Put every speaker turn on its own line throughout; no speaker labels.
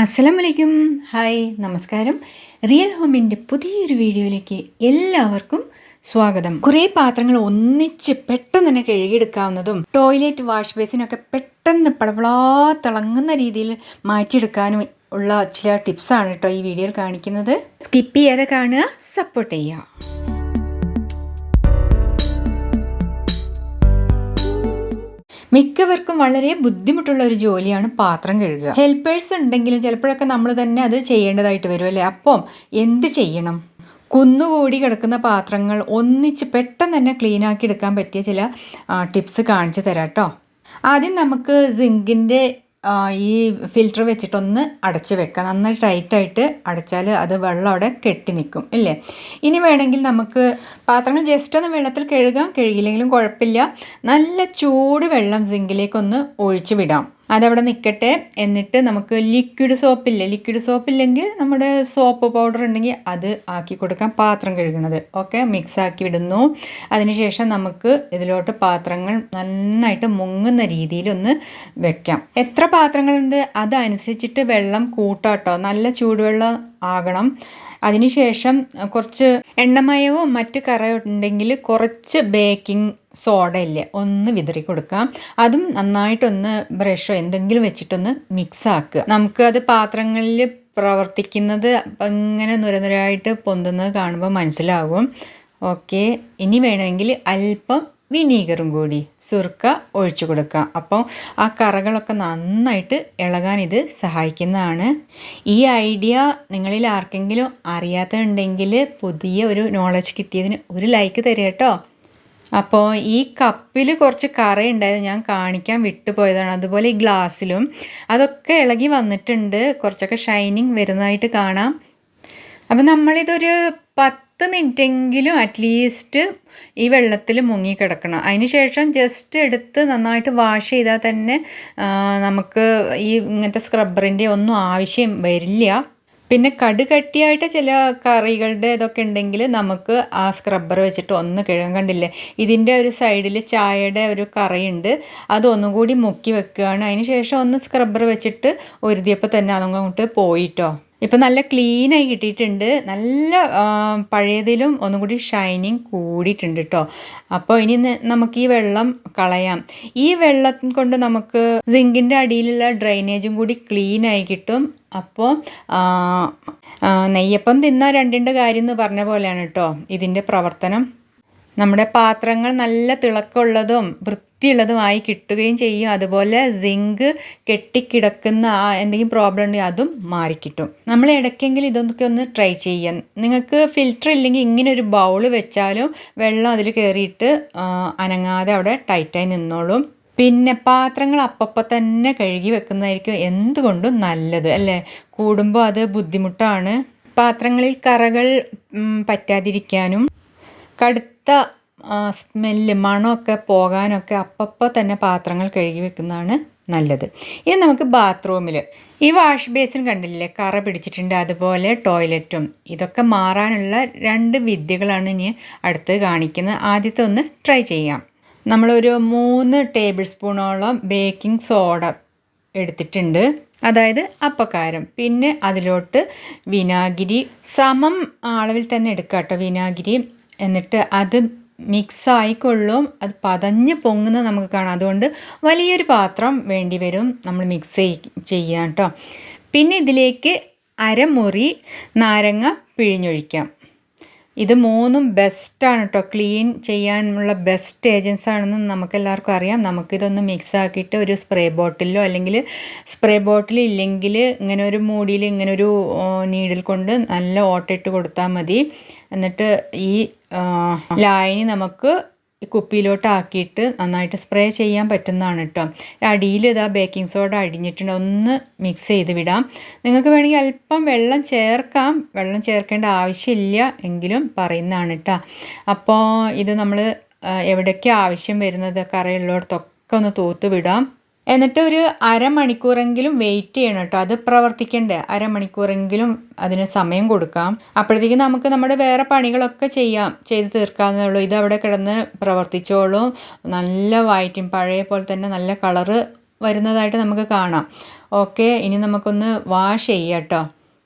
അസ്സലാമലൈക്കും. ഹായ് നമസ്കാരം. റിയൽ ഹോമിന്റെ പുതിയൊരു വീഡിയോയിലേക്ക് എല്ലാവർക്കും സ്വാഗതം. കുറേ പാത്രങ്ങൾ ഒന്നിച്ച് പെട്ടെന്ന് തന്നെ കഴുകിയെടുക്കാവുന്നതും ടോയ്ലറ്റ് വാഷ് ബേസിനൊക്കെ പെട്ടെന്ന് പടപളാ തിളങ്ങുന്ന രീതിയിൽ മാറ്റിയെടുക്കാനും ഉള്ള ചില ടിപ്സാണ് കേട്ടോ ഈ വീഡിയോയിൽ കാണിക്കുന്നത്. സ്കിപ്പ് ചെയ്യാതെ കാണുക സപ്പോർട്ട് ചെയ്യുക. മിക്കവർക്കും വളരെ ബുദ്ധിമുട്ടുള്ള ഒരു ജോലിയാണ് പാത്രം കഴുകുക. ഹെൽപ്പേഴ്സ് ഉണ്ടെങ്കിലും ചിലപ്പോഴൊക്കെ നമ്മൾ തന്നെ അത് ചെയ്യേണ്ടതായിട്ട് വരും അല്ലേ? അപ്പം എന്ത് ചെയ്യണം? കുന്നുകൂടി കിടക്കുന്ന പാത്രങ്ങൾ ഒന്നിച്ച് പെട്ടെന്ന് തന്നെ ക്ലീൻ ആക്കി എടുക്കാൻ പറ്റിയ ചില ടിപ്സ് കാണിച്ചു തരാം കേട്ടോ ആദ്യം നമുക്ക് സിങ്കിന്റെ ഈ ഫിൽറ്റർ വെച്ചിട്ടൊന്ന് അടച്ച് വെക്കുക നന്നായി ടൈറ്റായിട്ട് അടച്ചാൽ അത് വെള്ളം അവിടെ കെട്ടി നിൽക്കും ഇല്ലേ? ഇനി വേണമെങ്കിൽ നമുക്ക് പാത്രങ്ങൾ ജസ്റ്റ് ഒന്ന് വെള്ളത്തിൽ കഴുകാം. കഴുകിയില്ലെങ്കിലും കുഴപ്പമില്ല. നല്ല ചൂട് വെള്ളം സിങ്കിലേക്കൊന്ന് ഒഴിച്ച് വിടാം. അതവിടെ നിൽക്കട്ടെ എന്നിട്ട് നമുക്ക് ലിക്വിഡ് സോപ്പില്ലേ ലിക്വിഡ് സോപ്പില്ലെങ്കിൽ നമ്മുടെ സോപ്പ് പൗഡർ ഉണ്ടെങ്കിൽ അത് ആക്കി കൊടുക്കാം പാത്രം കഴുകണത്. ഓക്കെ മിക്സ് ആക്കി വിടുന്നു. അതിനുശേഷം നമുക്ക് ഇതിലോട്ട് പാത്രങ്ങൾ നന്നായിട്ട് മുങ്ങുന്ന രീതിയിൽ ഒന്ന് വെക്കാം. എത്ര പാത്രങ്ങളുണ്ട്? അതനുസരിച്ചിട്ട് വെള്ളം കൂട്ടാട്ടോ. നല്ല ചൂടുവെള്ളം ആകണം. അതിനുശേഷം കുറച്ച് എണ്ണമയവും മറ്റ് കറയുണ്ടെങ്കിൽ കുറച്ച് ബേക്കിംഗ് സോഡ ഇല്ലേ ഒന്ന് വിതറി കൊടുക്കാം. അതും നന്നായിട്ടൊന്ന് ബ്രഷോ എന്തെങ്കിലും വെച്ചിട്ടൊന്ന് മിക്സ് ആക്കുക. നമുക്ക് അത് പാത്രങ്ങളിൽ പ്രവർത്തിക്കുന്നത് ഇങ്ങനെ നുരനുരായിട്ട് പൊന്തുന്നത് കാണുമ്പോൾ മനസ്സിലാകും ഓക്കെ ഇനി വേണമെങ്കിൽ അല്പം വിനീഗറും കൂടി സുർക്ക ഒഴിച്ചു കൊടുക്കാം. അപ്പോൾ ആ കറകളൊക്കെ നന്നായിട്ട് ഇളകാൻ ഇത് സഹായിക്കുന്നതാണ്. ഈ ഐഡിയ നിങ്ങളിൽ ആർക്കെങ്കിലും അറിയാത്തുണ്ടെങ്കിൽ പുതിയ ഒരു നോളജ് കിട്ടിയതിന് ഒരു ലൈക്ക് തരിക കേട്ടോ. അപ്പോൾ ഈ കപ്പിൽ കുറച്ച് കറ ഉണ്ടായത് ഞാൻ കാണിക്കാൻ വിട്ടുപോയതാണ്. അതുപോലെ ഈ ഗ്ലാസ്സിലും അതൊക്കെ ഇളകി വന്നിട്ടുണ്ട്. കുറച്ചൊക്കെ ഷൈനിങ് വരുന്നതായിട്ട് കാണാം. അപ്പം നമ്മളിതൊരു പത്ത് മിനിറ്റെങ്കിലും അറ്റ്ലീസ്റ്റ് ഈ വെള്ളത്തിൽ മുങ്ങി കിടക്കണം. അതിന് ശേഷം ജസ്റ്റ് എടുത്ത് നന്നായിട്ട് വാഷ് ചെയ്താൽ തന്നെ നമുക്ക് ഈ ഇങ്ങനത്തെ സ്ക്രബ്ബറിന്റെ ഒന്നും ആവശ്യം വരില്ല. പിന്നെ കടുകട്ടിയായിട്ട് ചില കറികളുടെ ഇതൊക്കെ ഉണ്ടെങ്കിൽ നമുക്ക് ആ സ്ക്രബ്ബർ വെച്ചിട്ട് ഒന്ന് കിഴങ്ങ് കണ്ടില്ലേ? ഇതിന്റെ ഒരു സൈഡിൽ ചായയുടെ ഒരു കറിയുണ്ട്. അതൊന്നും കൂടി മുക്കി വെക്കുകയാണ്. അതിന് ശേഷം ഒന്ന് സ്ക്രബ്ബർ വെച്ചിട്ട് ഒരുതിയപ്പോൾ തന്നെ അതങ്ങോട്ട് പോയിട്ടോ ഇപ്പം നല്ല ക്ലീനായി കിട്ടിയിട്ടുണ്ട്. നല്ല പഴയതിലും ഒന്നും കൂടി ഷൈനിങ് കൂടിയിട്ടുണ്ട് കേട്ടോ അപ്പോൾ ഇനി നമുക്ക് ഈ വെള്ളം കളയാം. ഈ വെള്ളം കൊണ്ട് നമുക്ക് സിങ്കിന്റെ അടിയിലുള്ള ഡ്രൈനേജും കൂടി ക്ലീനായി കിട്ടും. അപ്പോൾ നെയ്യപ്പം തിന്ന രണ്ടിന്റെ കാര്യം എന്ന് പറഞ്ഞ പോലെയാണ് കേട്ടോ ഇതിന്റെ പ്രവർത്തനം. നമ്മുടെ പാത്രങ്ങൾ നല്ല തിളക്കമുള്ളതും വൃത്തിയുള്ളതുമായി കിട്ടുകയും ചെയ്യും. അതുപോലെ സിങ്ക് കെട്ടിക്കിടക്കുന്ന ആ എന്തെങ്കിലും പ്രോബ്ലം ഉണ്ടെങ്കിൽ അതും മാറിക്കിട്ടും. നമ്മൾ ഇടയ്ക്കെങ്കിലും ഇതൊക്കെ ഒന്ന് ട്രൈ ചെയ്യാം. നിങ്ങൾക്ക് ഫിൽറ്റർ ഇല്ലെങ്കിൽ ഇങ്ങനെ ഒരു ബൗൾ വെച്ചാലും വെള്ളം അതിൽ കയറിയിട്ട് അനങ്ങാതെ അവിടെ ടൈറ്റായി നിന്നോളും. പിന്നെ പാത്രങ്ങൾ അപ്പപ്പം തന്നെ കഴുകി വെക്കുന്നതായിരിക്കും എന്തുകൊണ്ടും നല്ലത് അല്ലേ? കൂടുമ്പോൾ അത് ബുദ്ധിമുട്ടാണ്. പാത്രങ്ങളിൽ കറകൾ പറ്റാതിരിക്കാനും. കടുത്ത സ്മെല്ല് മണമൊക്കെ പോകാനൊക്കെ അപ്പപ്പോൾ തന്നെ പാത്രങ്ങൾ കഴുകി വെക്കുന്നതാണ് നല്ലത്. ഇനി നമുക്ക് ബാത്റൂമിൽ ഈ വാഷ് ബേസിൻ കണ്ടില്ലേ? കറ പിടിച്ചിട്ടുണ്ട്. അതുപോലെ ടോയ്ലറ്റും ഇതൊക്കെ മാറാനുള്ള രണ്ട് വിദ്യകളാണ് ഇനി അടുത്ത് കാണിക്കുന്നത്. ആദ്യത്തെ ഒന്ന് ട്രൈ ചെയ്യാം. നമ്മളൊരു മൂന്ന് ടേബിൾ സ്പൂണോളം ബേക്കിംഗ് സോഡ എടുത്തിട്ടുണ്ട്. അതായത് അപ്പക്കാരം. പിന്നെ അതിലോട്ട് വിനാഗിരി. സമം അളവിൽ തന്നെ എടുക്കുക കേട്ടോ വിനാഗിരി. എന്നിട്ട് അത് മിക്സ് ആയിക്കൊള്ളും അത് പതഞ്ഞ് പൊങ്ങുന്നത് നമുക്ക് കാണാം. അതുകൊണ്ട് വലിയൊരു പാത്രം വേണ്ടി വരും നമ്മൾ മിക്സ് ചെയ്യാൻ കേട്ടോ പിന്നെ ഇതിലേക്ക് അരമുറി നാരങ്ങ പിഴിഞ്ഞൊഴിക്കാം. ഇത് മൂന്നും ബെസ്റ്റാണ് കേട്ടോ ക്ലീൻ ചെയ്യാനുള്ള ബെസ്റ്റ് ഏജൻസ് ആണെന്ന് നമുക്കെല്ലാവർക്കും അറിയാം. നമുക്കിതൊന്ന് മിക്സ് ആക്കിയിട്ട് ഒരു സ്പ്രേ ബോട്ടിലോ അല്ലെങ്കിൽ സ്പ്രേ ബോട്ടിൽ ഇല്ലെങ്കിൽ ഇങ്ങനെ ഒരു മൂടിയിൽ ഇങ്ങനെ ഒരു നീഡിൽ കൊണ്ട് നല്ല ഓട്ടയിട്ട് കൊടുത്താൽ മതി. എന്നിട്ട് ഈ ലായനി നമുക്ക് കുപ്പിയിലോട്ട് ആക്കിയിട്ട് നന്നായിട്ട് സ്പ്രേ ചെയ്യാൻ പറ്റുന്നതാണ് കേട്ടോ അടിയിൽ ഇതാ ബേക്കിംഗ് സോഡ അടിഞ്ഞിട്ടുണ്ട്. ഒന്ന് മിക്സ് ചെയ്ത് വിടാം. നിങ്ങൾക്ക് വേണമെങ്കിൽ അല്പം വെള്ളം ചേർക്കാം. വെള്ളം ചേർക്കേണ്ട ആവശ്യമില്ല എങ്കിലും പറയുന്നതാണ് കേട്ടോ അപ്പോൾ ഇത് നമ്മൾ എവിടേക്ക് ആവശ്യം വരുന്നത് കറയുള്ളിടത്തൊക്കെ ഒന്ന് തൂത്ത് വിടാം. എന്നിട്ട് ഒരു അരമണിക്കൂറെങ്കിലും വെയിറ്റ് ചെയ്യണം കേട്ടോ അത് പ്രവർത്തിക്കണ്ടേ. അരമണിക്കൂറെങ്കിലും അതിന് സമയം കൊടുക്കാം. അപ്പോഴത്തേക്കും നമുക്ക് നമ്മുടെ വേറെ പണികളൊക്കെ ചെയ്യാം. ചെയ്ത് തീർക്കാവുന്നേ ഉള്ളൂ. ഇത് അവിടെ കിടന്ന് പ്രവർത്തിച്ചോളും. നല്ല വൈറ്റും പഴയ പോലെ തന്നെ നല്ല കളറ് വരുന്നതായിട്ട് നമുക്ക് കാണാം. ഓക്കെ ഇനി നമുക്കൊന്ന് വാഷ് ചെയ്യാം കേട്ടോ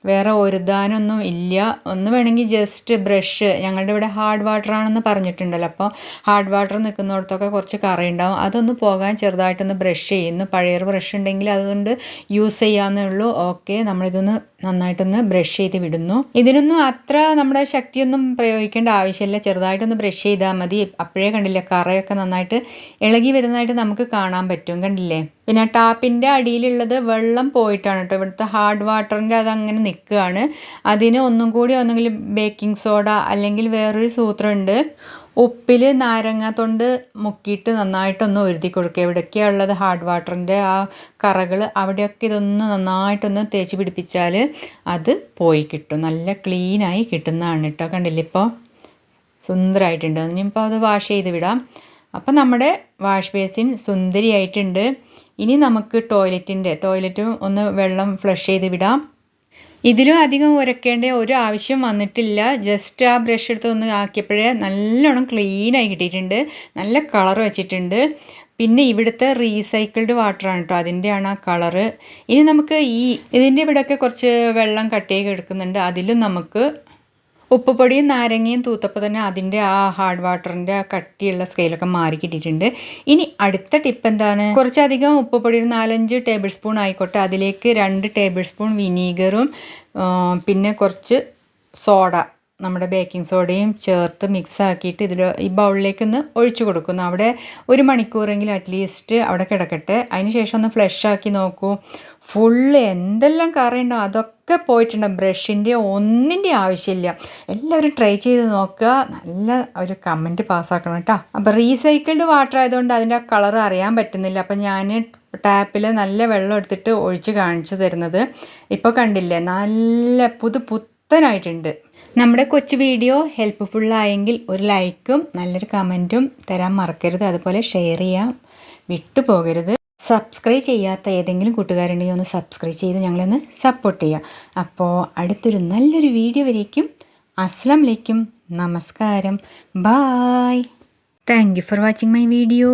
വേറെ ഒരുതാനൊന്നും ഇല്ല. ഒന്ന് വേണമെങ്കിൽ ജസ്റ്റ് ബ്രഷ് ഞങ്ങളുടെ ഇവിടെ ഹാർഡ് വാട്ടർ ആണെന്ന് പറഞ്ഞിട്ടുണ്ടല്ലോ. അപ്പോൾ ഹാർഡ് വാട്ടർ നിൽക്കുന്നിടത്തൊക്കെ കുറച്ച് കറയുണ്ടാവും അതൊന്ന് പോകാൻ ചെറുതായിട്ടൊന്ന് ബ്രഷ് ചെയ്യുന്നു പഴയ ബ്രഷ് ഉണ്ടെങ്കിൽ അതുകൊണ്ട് യൂസ് ചെയ്യാമെന്നേ ഉള്ളൂ. ഓക്കെ നമ്മളിതൊന്ന് നന്നായിട്ടൊന്ന് ബ്രഷ് ചെയ്ത് വിടുന്നു. ഇതിനൊന്നും അത്ര നമ്മുടെ ശക്തിയൊന്നും പ്രയോഗിക്കേണ്ട ആവശ്യമില്ല. ചെറുതായിട്ടൊന്ന് ബ്രഷ് ചെയ്താൽ മതി. അപ്പോഴേ കണ്ടില്ലേ കറയൊക്കെ നന്നായിട്ട് ഇളകി വരുന്നതായിട്ട് നമുക്ക് കാണാൻ പറ്റും. കണ്ടില്ലേ? പിന്നെ ടാപ്പിന്റെ അടിയിലുള്ളത് വെള്ളം പോയിട്ടാണ് കേട്ടോ. ഇവിടുത്തെ ഹാർഡ് വാട്ടറിന്റെ അതങ്ങനെ നിൽക്കുകയാണ്. അതിന് ഒന്നും കൂടി ഒന്നെങ്കിൽ ബേക്കിംഗ് സോഡ അല്ലെങ്കിൽ വേറൊരു സൂത്രമുണ്ട്. ഉപ്പിൽ നാരങ്ങ തൊണ്ട് മുക്കിയിട്ട് നന്നായിട്ടൊന്ന് ഉരുതി കൊടുക്കുക. എവിടെയൊക്കെയാണ് ഉള്ളത് ഹാർഡ് വാട്ടറിന്റെ ആ കറകൾ. അവിടെയൊക്കെ ഇതൊന്ന് നന്നായിട്ടൊന്ന് തേച്ച് പിടിപ്പിച്ചാൽ അത് പോയി കിട്ടും. നല്ല ക്ലീനായി കിട്ടുന്നതാണ് കേട്ടോ. കണ്ടില്ലേ? ഇപ്പോൾ സുന്ദരമായിട്ടുണ്ട്. ഇനിയിപ്പോൾ അത് വാഷ് ചെയ്ത് വിടാം. അപ്പം നമ്മുടെ വാഷ് ബേസിൻ സുന്ദരിയായിട്ടുണ്ട്. ഇനി നമുക്ക് ടോയ്ലറ്റിന്റെ ടോയ്ലറ്റും ഒന്ന് വെള്ളം ഫ്ലഷ് ചെയ്ത് വിടാം. ഇതിലും അധികം ഉരക്കേണ്ട ഒരു ആവശ്യം വന്നിട്ടില്ല. ജസ്റ്റ് ആ ബ്രഷ് എടുത്ത് ഒന്ന് ആക്കിയപ്പോഴേ നല്ലോണം ക്ലീനായി കിട്ടിയിട്ടുണ്ട്. നല്ല കളർ വെച്ചിട്ടുണ്ട്. പിന്നെ ഇവിടുത്തെ റീസൈക്കിൾഡ് വാട്ടറാണ് കേട്ടോ അതിന്റെയാണ് ആ കളറ് ഇനി നമുക്ക് ഈ ഇതിന്റെ ഇവിടെയൊക്കെ കുറച്ച് വെള്ളം കട്ടിയായി കിടക്കുന്നുണ്ട് അതിലും നമുക്ക് ഉപ്പുപൊടിയും നാരങ്ങയും തൂത്തപ്പോൾ തന്നെ അതിന്റെ ആ ഹാർഡ് വാട്ടറിന്റെ ആ കട്ടിയുള്ള സ്കെയിലൊക്കെ മാറി കിട്ടിയിട്ടുണ്ട്. ഇനി അടുത്ത ടിപ്പ് എന്താണ്? കുറച്ചധികം ഉപ്പുപൊടി ഒരു നാലഞ്ച് ടേബിൾ സ്പൂൺ ആയിക്കോട്ടെ. അതിലേക്ക് രണ്ട് ടേബിൾ സ്പൂൺ വിനീഗറും പിന്നെ കുറച്ച് സോഡ നമ്മുടെ ബേക്കിംഗ് സോഡയും ചേർത്ത് മിക്സ് ആക്കിയിട്ട് ഇതിൽ ഈ ബൗളിലേക്കൊന്ന് ഒഴിച്ചു കൊടുക്കുന്നു. അവിടെ ഒരു മണിക്കൂറെങ്കിലും അറ്റ്ലീസ്റ്റ് അവിടെ കിടക്കട്ടെ. അതിന് ശേഷം ഒന്ന് ഫ്ലഷ് ആക്കി നോക്കൂ. ഫുള്ള് എന്തെല്ലാം കറിയുണ്ടോ അതൊക്കെ പോയിട്ടുണ്ട്. ബ്രഷിന്റെ ഒന്നിന്റെ ആവശ്യമില്ല. എല്ലാവരും ട്രൈ ചെയ്ത് നോക്കുക. നല്ല ഒരു കമന്റ് പാസ്സാക്കണം കേട്ടോ. അപ്പോൾ റീസൈക്കിൾഡ് വാട്ടർ ആയതുകൊണ്ട് അതിന്റെ ആ കളർ അറിയാൻ പറ്റുന്നില്ല. അപ്പോൾ ഞാൻ ടാപ്പിൽ നല്ല വെള്ളം എടുത്തിട്ട് ഒഴിച്ച് കാണിച്ചു തരുന്നത്. ഇപ്പോൾ കണ്ടില്ലേ? നല്ല പുതു പുത്തനായിട്ടുണ്ട്. നമ്മുടെ കൊച്ചു വീഡിയോ ഹെൽപ്പ്ഫുള്ളായെങ്കിൽ ഒരു ലൈക്കും നല്ലൊരു കമന്റും തരാൻ മറക്കരുത്. അതുപോലെ ഷെയർ ചെയ്യാം. വിട്ടുപോകരുത്. സബ്സ്ക്രൈബ് ചെയ്യാത്ത ഏതെങ്കിലും കൂട്ടുകാരുണ്ടെങ്കിൽ ഒന്ന് സബ്സ്ക്രൈബ് ചെയ്ത് ഞങ്ങളൊന്ന് സപ്പോർട്ട് ചെയ്യാം. അപ്പോൾ അടുത്തൊരു നല്ലൊരു വീഡിയോ വരേക്കും. അസ്ലാം വലൈക്കും നമസ്കാരം. Bye thank you for watching my video